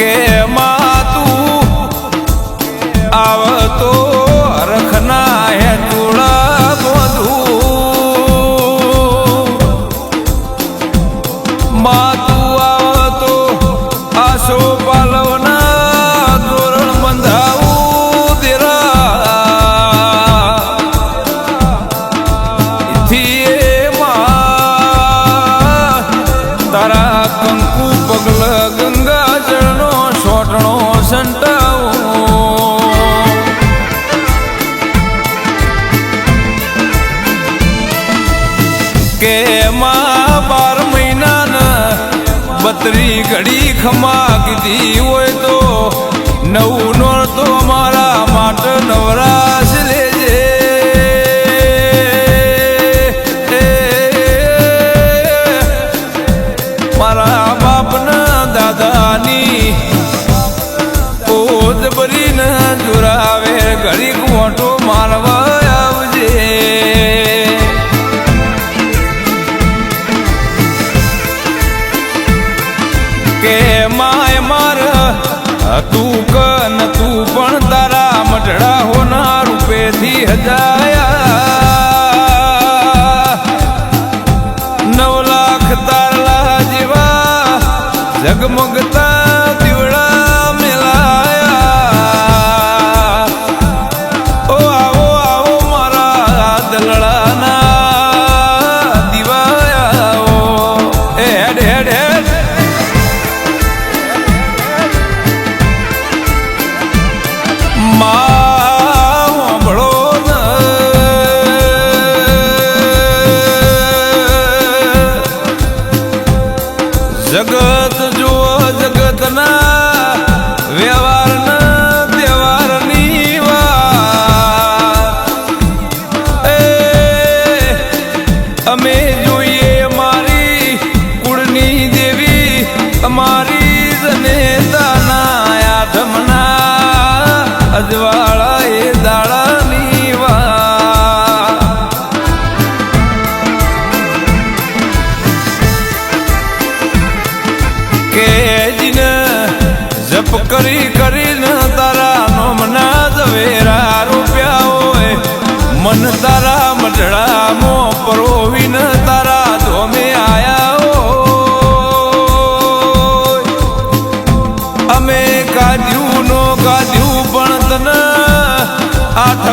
કે માં આવતો રખના હે તુળા માં કે માં બાર મહિનાના બત્રી ઘડી ખમા કીધી હોય તો નવું નોર તો મારા માટે નવરાશ લેજે. મારા બાપના દાદાની પોત ભરીને જોરાવે ઘડીક કે માય માર, તું કન, તું પણ તારા મઢડા હોના રૂપેથી હજાયા. નવ લાખ તારલા જેવા ઝગમગતા જગત જુઓ જગતના વ્યવહાર ન તહેવારની વાત અમે કરી કરીને તારા નોમના જવેરા રૂપિયા હોય મન તારા મઢડા મો ન તારા ધોમે આયા હો અમે કાઢ્યું નો કાઢ્યું પણ તને આઠ